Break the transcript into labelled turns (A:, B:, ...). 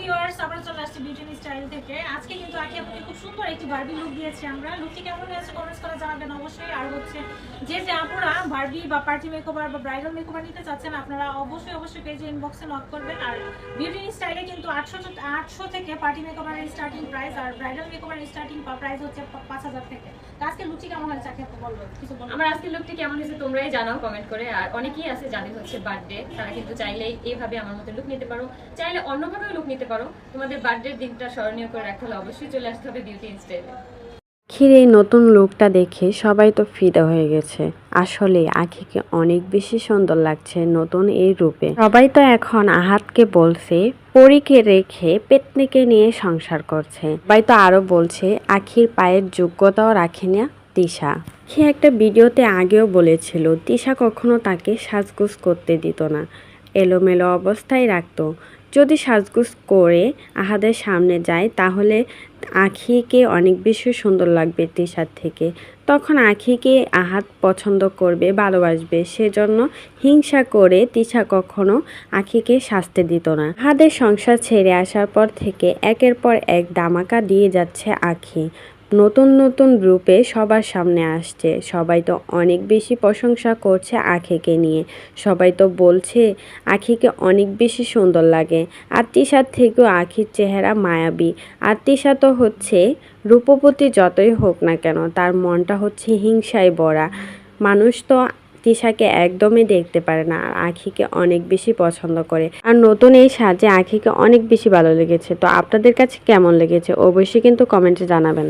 A: Viewers আমরা চলে আসছি বিউটি স্টাইল থেকে। আজকে কিন্তু আকি আপনাকে খুব সুন্দর একটি লুক দিয়েছি আমরা। লুকটি কেমন হয়েছে কমেন্টস করে জানাবেন অবশ্যই। আর হচ্ছে, যে যে বা পার্টি মেকওভার বা ব্রাইডাল মেকওভার নিতে চাচ্ছেন, আপনারা অবশ্যই অবশ্যই পেজে ইনবক্সে নক করবেন। আর বিউটি স্টাইলে কিন্তু আটশো আটশো থেকে পার্টি স্টার্টিং প্রাইস আর ব্রাইডাল মেকওভারের স্টার্টিং প্রাইস হচ্ছে পাঁচ হাজার থেকে। আজকে লুকটি কেমন হয়েছে আকি আপু বলব কিছু
B: আমার আজকের লুকটি কেমন হয়েছে তোমরাই জানাও কমেন্ট করে। আর অনেকেই আছে যাদের হচ্ছে বার্থডে তারা কিন্তু চাইলে এইভাবে আমার মতো লুক নিতে পারো। চাইলে অন্যভাবেও লুক নিতে পারো। তোমাদের বার্থডের দিনটা স্মরণীয় করে রাখতে হলে অবশ্যই চলে আসতে হবে বিউটি ইনস্টাইলে
C: আখির এই নতুন লুকটা দেখে সবাই তো ফিদা হয়ে গেছে। আসলে আখিকে অনেক বেশি সুন্দর লাগছে নতুন এই রূপে। সবাই তো এখন আহাতকে বলছে, পরীকে রেখে পেতনিকে নিয়ে সংসার করছে। সবাই তো আরও বলছে, আখির পায়ের যোগ্যতাও রাখে না তিশা। সে একটা ভিডিওতে আগেও বলেছিল, তিশা কখনো তাকে সাজগোজ করতে দিত না। এলোমেলো অবস্থায় রাখতো। যদি সাজগোজ করে আহাদের সামনে যায়, তাহলে আখিকে অনেক বেশি সুন্দর লাগবে তিশার থেকে। তখন আখিকে আহাত পছন্দ করবে, ভালোবাসবে। সেজন্য হিংসা করে তিশা কখনো আখিকে শাস্তি দিত না। আহাদের সংসার ছেড়ে আসার পর থেকে একের পর এক দামাকা দিয়ে যাচ্ছে আখি। নতুন নতুন রূপে সবার সামনে আসছে। সবাই তো অনেক বেশি প্রশংসা করছে আখিকে নিয়ে। সবাই তো বলছে আখিকে অনেক বেশি সুন্দর লাগে। আর থেকেও আখির চেহারা মায়াবী। আর তো হচ্ছে রূপপতি যতই হোক না কেন, তার মনটা হচ্ছে হিংসায় ভরা। মানুষ তো তিশাকে একদমই দেখতে পারে না, আর আখিকে অনেক বেশি পছন্দ করে। আর নতুন এই সাজে আখিকে অনেক বেশি ভালো লেগেছে। তো আপনাদের কাছে কেমন লেগেছে? অবশ্যই কিন্তু কমেন্টে জানাবেন।